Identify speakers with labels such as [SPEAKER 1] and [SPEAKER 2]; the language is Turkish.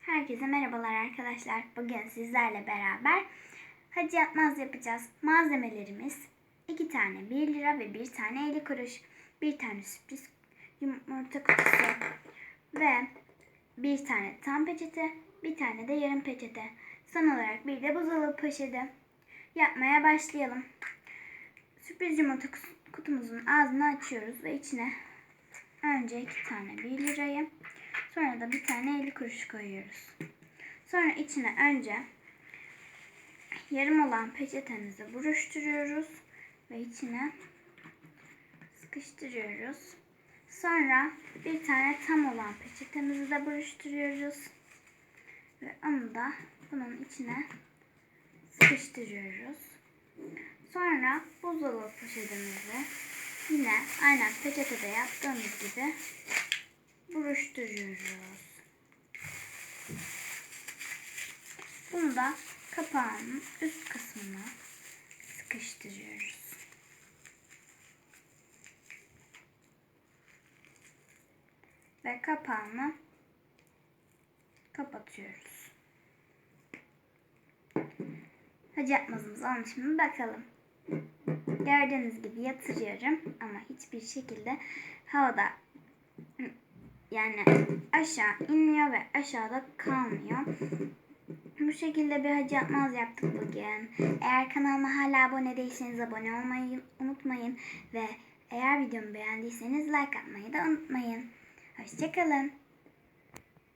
[SPEAKER 1] Herkese merhabalar arkadaşlar. Bugün sizlerle beraber hacı yapmaz yapacağız. Malzemelerimiz 2 tane 1 lira ve 1 tane 50 kuruş. 1 tane sürpriz yumurta kutusu ve 1 tane tam peçete, bir tane de yarım peçete. Son olarak bir de buzdolabı poşeti. Yapmaya başlayalım. Sürpriz yumurta kutumuzun ağzını açıyoruz ve içine önce 2 tane 1 lirayı Sonra da bir tane 50 kuruş koyuyoruz. Sonra içine önce yarım olan peçetemizi buruşturuyoruz ve içine sıkıştırıyoruz. Sonra bir tane tam olan peçetemizi de buruşturuyoruz. Ve onu da bunun içine sıkıştırıyoruz. Sonra buzdolabı poşetimizi yine aynen peçetede yaptığımız gibi buruşturuyoruz. Bunu da kapağının üst kısmına sıkıştırıyoruz. Ve kapağını kapatıyoruz. Hacı yapmazımız olmuş mu bakalım. Gördüğünüz gibi yatırıyorum ama hiçbir şekilde havada yani aşağı inmiyor ve aşağıda kalmıyor. Bu şekilde bir hacı yapmaz yaptık bugün. Eğer kanalıma hala abone değilseniz abone olmayı unutmayın. Ve eğer videomu beğendiyseniz like atmayı da unutmayın. Hoşçakalın.